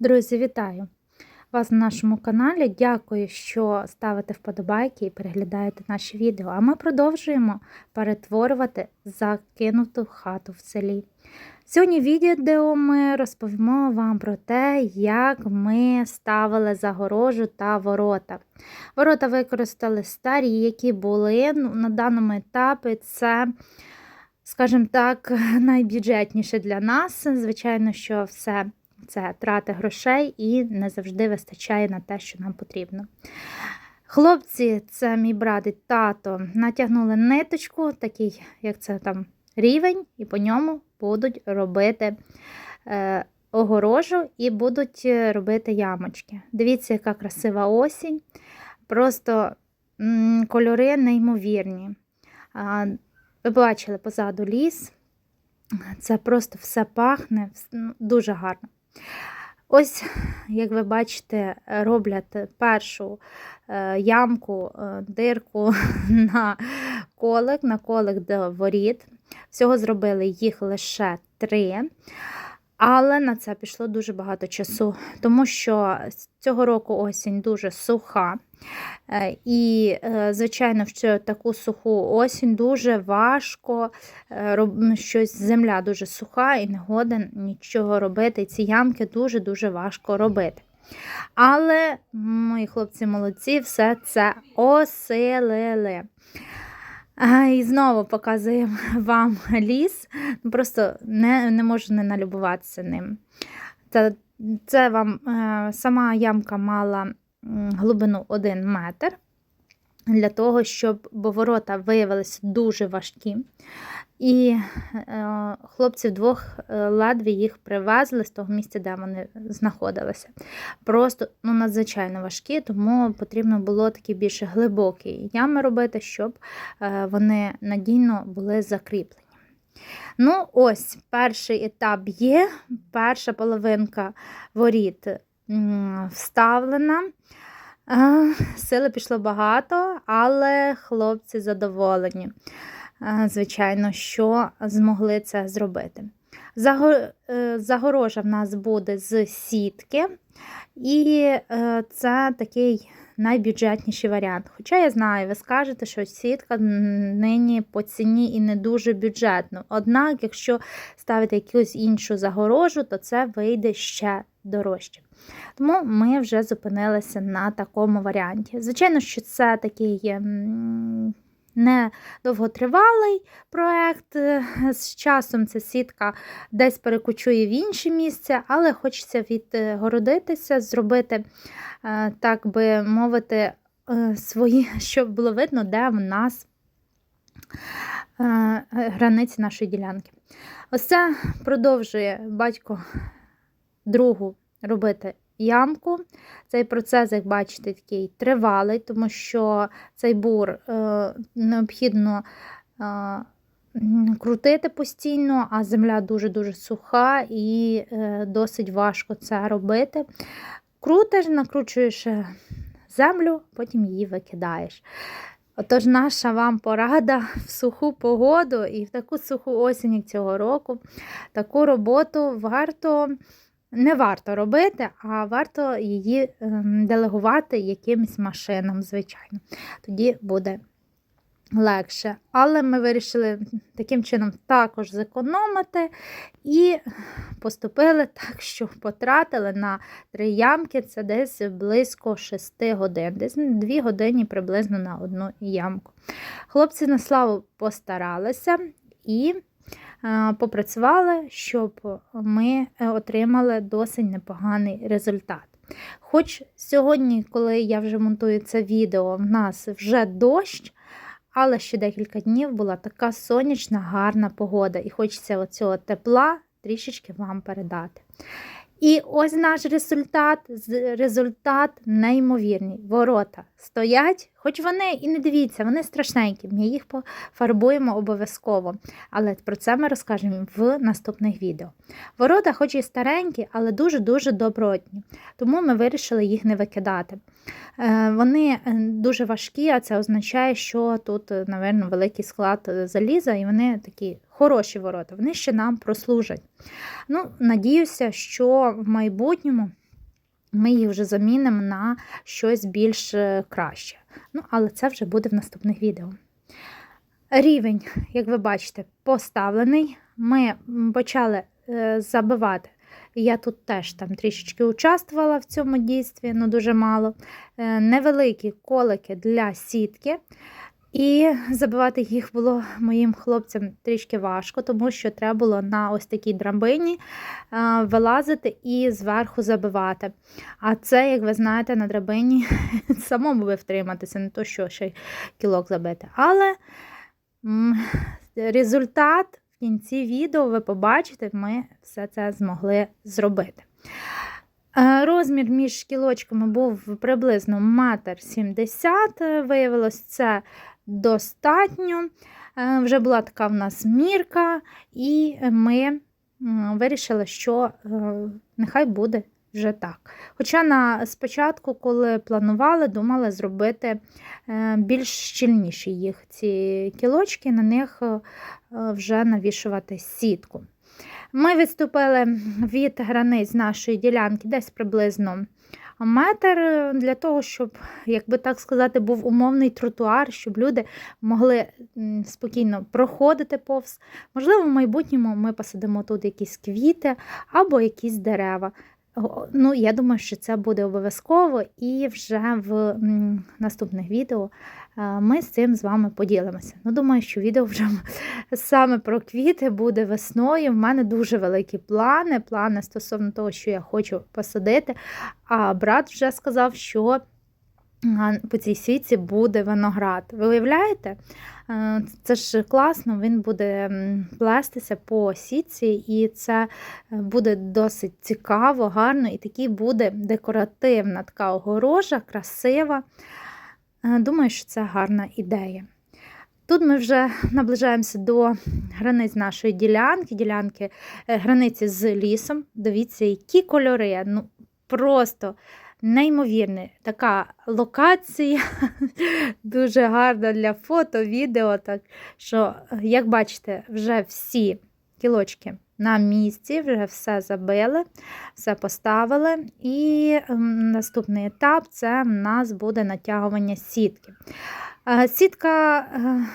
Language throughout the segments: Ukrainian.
Друзі, вітаю вас на нашому каналі. Дякую, що ставите вподобайки і переглядаєте наші відео. А ми продовжуємо перетворювати закинуту хату в селі. Сьогодні відео ми розповімо вам про те, як ми ставили загорожу та ворота. Ворота використали старі, які були Ну, на даному етапі. Це скажімо так, найбюджетніше для нас. Звичайно, що все це трати грошей і не завжди вистачає на те, що нам потрібно. Хлопці, це мій брат і тато, натягнули ниточку, такий, як це там, рівень, і по ньому будуть робити е, огорожу і будуть е, робити ямочки. Дивіться, яка красива осінь. Просто м, кольори неймовірні. А, ви бачили позаду ліс. Це просто все пахне ну, дуже гарно. Ось, як ви бачите, роблять першу е, ямку, е, дирку на колик, на колик до воріт. Всього зробили їх лише три. Але на це пішло дуже багато часу, тому що цього року осінь дуже суха. Е, і, е, звичайно, в таку суху осінь дуже важко е, щось, земля дуже суха і не годен нічого робити. Ці ямки дуже-дуже важко робити. Але мої хлопці молодці, все це осилили. І знову показуємо вам ліс. Просто не не можу не налюбуватися ним. Це, це вам е, сама ямка мала глибину 1 метр. Для того, щоб бо ворота виявилися дуже важкі. І е, хлопці вдвох е, ледве їх привезли з того місця, де вони знаходилися. Просто ну, надзвичайно важкі, тому потрібно було такі більш глибокі ями робити, щоб е, вони надійно були закріплені. Ну, ось, перший етап є, перша половинка воріт вставлена. Сили пішло багато, але хлопці задоволені звичайно, що змогли це зробити. Е, загорожа в нас буде з сітки, і е, це такий найбюджетніший варіант. Хоча я знаю, ви скажете, що сітка нині по ціні і не дуже бюджетно. Однак, якщо ставити якусь іншу загорожу, то це вийде ще дорожче. Тому ми вже зупинилися на такому варіанті. Звичайно, що це такий не довготривалий проєкт. Е, з часом ця сітка десь перекочує в інше місце, але хочеться відгородитися, зробити, е, так би мовити, е, свої, щоб було видно, де в нас границі нашої ділянки. Ось це продовжує батько другу робити ямку. Цей процес, як бачите, такий тривалий, тому що цей бур е, необхідно е, крутити постійно, а земля дуже-дуже суха і е, досить важко це робити. Крутиш, накручуєш землю, потім її викидаєш. Отож, наша вам порада в суху погоду і в таку суху осінь цього року, таку роботу варто не варто робити, а варто її ем, делегувати якимось машинам, звичайно. Тоді буде легше. Але ми вирішили таким чином також зекономити і поступили так, що потратили на три ямки це десь близько 6 годин, десь 2 години приблизно на одну ямку. Хлопці на славу постаралися і. Е, попрацювали, щоб ми е, отримали досить непоганий результат. Хоч сьогодні, коли я вже монтую це відео, в нас вже дощ, але ще декілька днів була така сонячна, гарна погода, і хочеться оцього тепла трішечки вам передати. І ось наш результат результат неймовірний. Ворота стоять, хоч вони і не дивіться, вони страшненькі. Ми їх пофарбуємо обов'язково. Але про це ми розкажемо в наступних відео. Ворота, хоч і старенькі, але дуже-дуже добротні. Тому ми вирішили їх не викидати. Е, вони е, дуже важкі, а це означає, що тут, е, великий склад заліза, і вони такі хороші ворота, вони ще нам прослужать. Ну, Надіюся, що в майбутньому ми їх вже замінимо на щось більш е, краще. Ну, але це вже буде в наступних відео. Рівень, як ви бачите, поставлений. Ми почали е, забивати. Я тут теж там трішечки участвувала в цьому дійстві, ну дуже мало. Е, Невеликі колики для сітки. І забивати їх було моїм хлопцям трішки важко, тому що треба було на ось такій драбині е, вилазити і зверху забивати. А це, як ви знаєте, на драбині самому би втриматися, не то що ще кілок забити. Але результат в кінці відео ви побачите, ми все це змогли зробити. Е, Розмір між кілочками був приблизно 1,70 м. Виявилось, це достатньо. Е, Вже була така в нас мірка, і ми вирішили, що е, нехай буде вже так. Хоча на спочатку, коли планували, думали зробити е, більш щільніші їх ці кілочки, на них вже навішувати сітку. Ми відступили від границь нашої ділянки десь приблизно метр для того, щоб, як би так сказати, був умовний тротуар, щоб люди могли спокійно проходити повз. Можливо, в майбутньому ми посадимо тут якісь квіти або якісь дерева. Ну, я думаю, що це буде обов'язково, і вже в наступних відео ми з цим з вами поділимося. Ну, думаю, що відео вже саме про квіти буде весною. В мене дуже великі плани, плани стосовно того, що я хочу посадити. А брат вже сказав, що по цій сітці буде виноград. Ви уявляєте? Це ж класно, він буде плестися по сітці, і це е, буде досить цікаво, гарно, і такий буде декоративна така огорожа, красива. Е, Думаю, що це гарна ідея. Тут ми вже наближаємося до границь нашої ділянки, ділянки е, границі з лісом. Дивіться, які кольори. Ну, просто неймовірна така локація, дуже гарна для фото, відео. Так що, як бачите, вже всі кілочки на місці, вже все забили, все поставили. І ем, наступний етап це в нас буде натягування сітки. Е, Сітка е,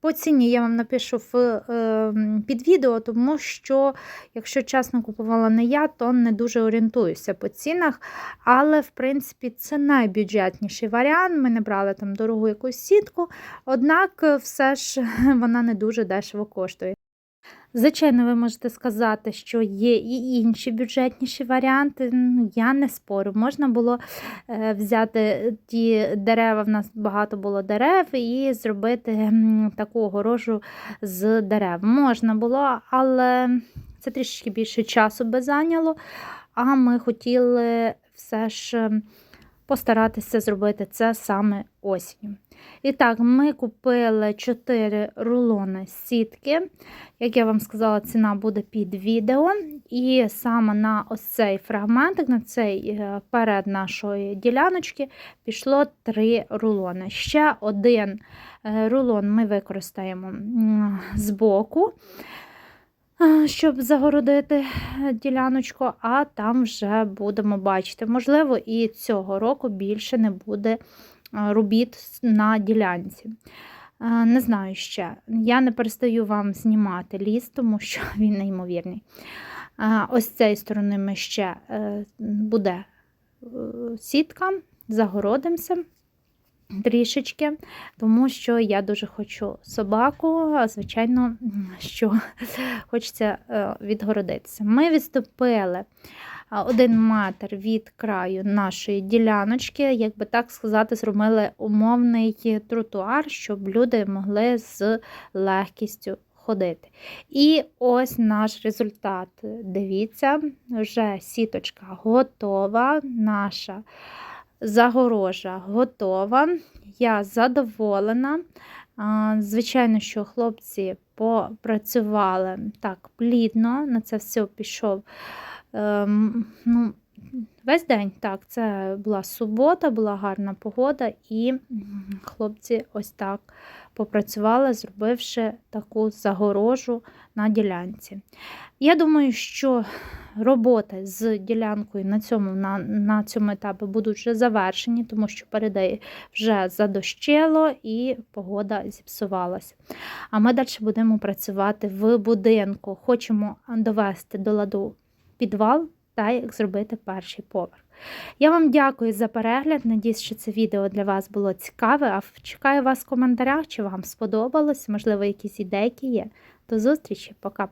по ціні я вам напишу в, е, під відео, тому що, якщо чесно купувала не я, то не дуже орієнтуюся по цінах. Але, в принципі, це найбюджетніший варіант. Ми не брали там дорогу якусь сітку, однак все ж вона не дуже дешево коштує. Звичайно, ви можете сказати, що є і інші бюджетніші варіанти. Ну, Я не спорю. Можна було е, взяти ті дерева, в нас багато було дерев, і зробити таку огорожу з дерев. Можна було, але це трішки більше часу би зайняло. А ми хотіли все ж постаратися зробити це саме осінню. І так, ми купили 4 рулони сітки. Як я вам сказала, ціна буде під відео. І саме на ось цей фрагментик, на цей е, перед нашої діляночки, пішло 3 рулони. Ще один е, рулон ми використаємо збоку, е, щоб загородити діляночку, а там вже будемо бачити. Можливо, і цього року більше не буде робіт на ділянці. Е, Не знаю ще. Я не перестаю вам знімати ліс, тому що він неймовірний. Е, Ось з цієї сторони ми ще е, буде е, сітка, загородимося трішечки, тому що я дуже хочу собаку, а звичайно, що хочеться е, відгородитися. Ми відступили один метр від краю нашої діляночки, як би так сказати, зробили умовний тротуар, щоб люди могли з легкістю ходити. І ось наш результат. Дивіться, вже сіточка готова, наша загорожа готова. Я задоволена. Звичайно, що хлопці попрацювали так плідно, на це все пішов. Ем, ну, Весь день, так, це була субота, була гарна погода, і хлопці ось так попрацювали, зробивши таку загорожу на ділянці. Я думаю, що роботи з ділянкою на цьому, на, на цьому етапі будуть вже завершені, тому що передай вже задощило і погода зіпсувалася. А ми далі будемо працювати в будинку. Хочемо довести до ладу підвал та як зробити перший поверх. Я вам дякую за перегляд. Надіюсь, що це відео для вас було цікаве. А чекаю вас в коментарях, чи вам сподобалось, можливо, якісь ідейки є. До зустрічі, пока-пока.